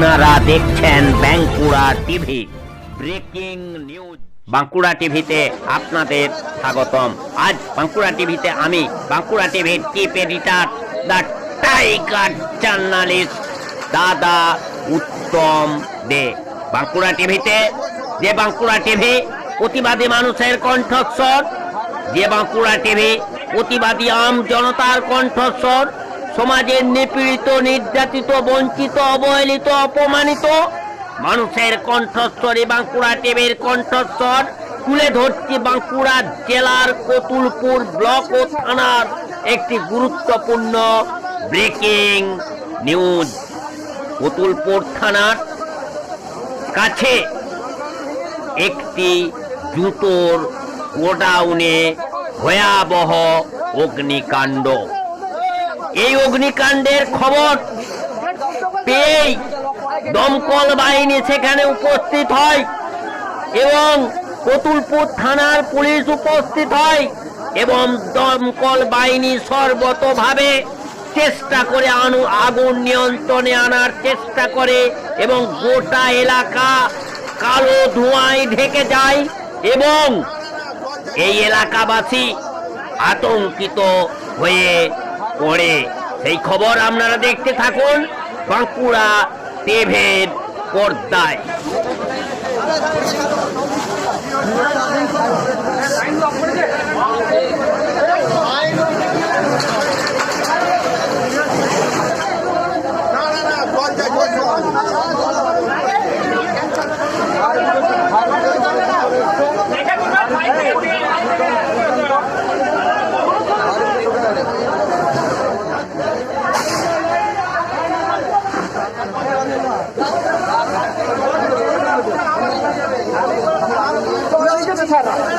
আপনারা দেখছেন Bankura TV. Breaking news. Bankura টিভিতে আপনাদের স্বাগতম। আজ বাঁকুড়া টিভিতে আমি, বাঁকুড়া টিভির chief editor, the tiger journalist, দাদা উত্তম দে। বাঁকুড়া টিভিতে যে বাঁকুড়া টিভি প্রতিবাদী মানুষের কণ্ঠস্বর, যে বাঁকুড়া টিভি প্রতিবাদী আম জনতার কণ্ঠস্বর সমাজের নিপীড়িত, নির্যাতিত, বঞ্চিত, অবহেলিত, অপমানিত মানুষের কণ্ঠস্বরে বাঁকুড়া টিভির কণ্ঠস্বর তুলে ধরছি বাঁকুড়া জেলার কতুলপুর ব্লক ও থানার একটি গুরুত্বপূর্ণ ব্রেকিং নিউজ। কতুলপুর থানার কাছে একটি জুতোর গোডাউনে ভয়াবহ অগ্নিকাণ্ড। এই অগ্নিকাণ্ডের খবর পেয়েই দমকল বাহিনী সেখানে উপস্থিত হয় এবং কতুলপুর থানার পুলিশ উপস্থিত হয় এবং দমকল বাহিনী সর্বতভাবে চেষ্টা করে আনু, আগুন নিয়ন্ত্রণে আনার চেষ্টা করে এবং গোটা এলাকা কালো ধোঁয়ায় ঢেকে যায় এবং এই এলাকাবাসী আতঙ্কিত হয়ে পড়ে। সেই খবর আপনারা দেখতে থাকুন বাঁকুড়া টেভের পর্দায়। না।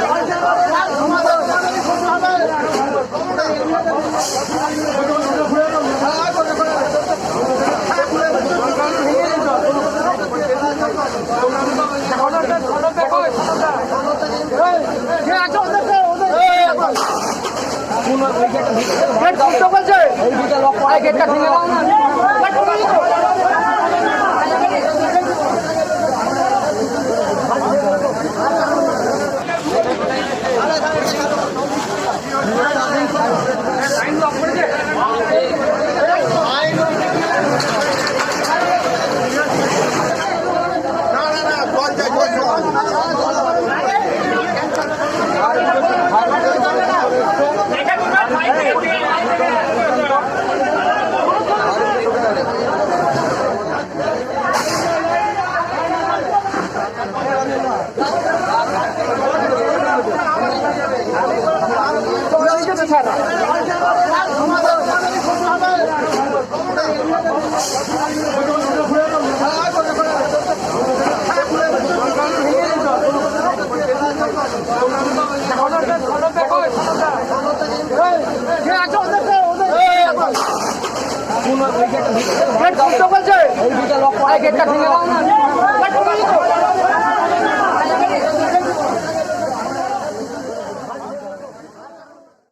গেটটা ভেঙে দাও না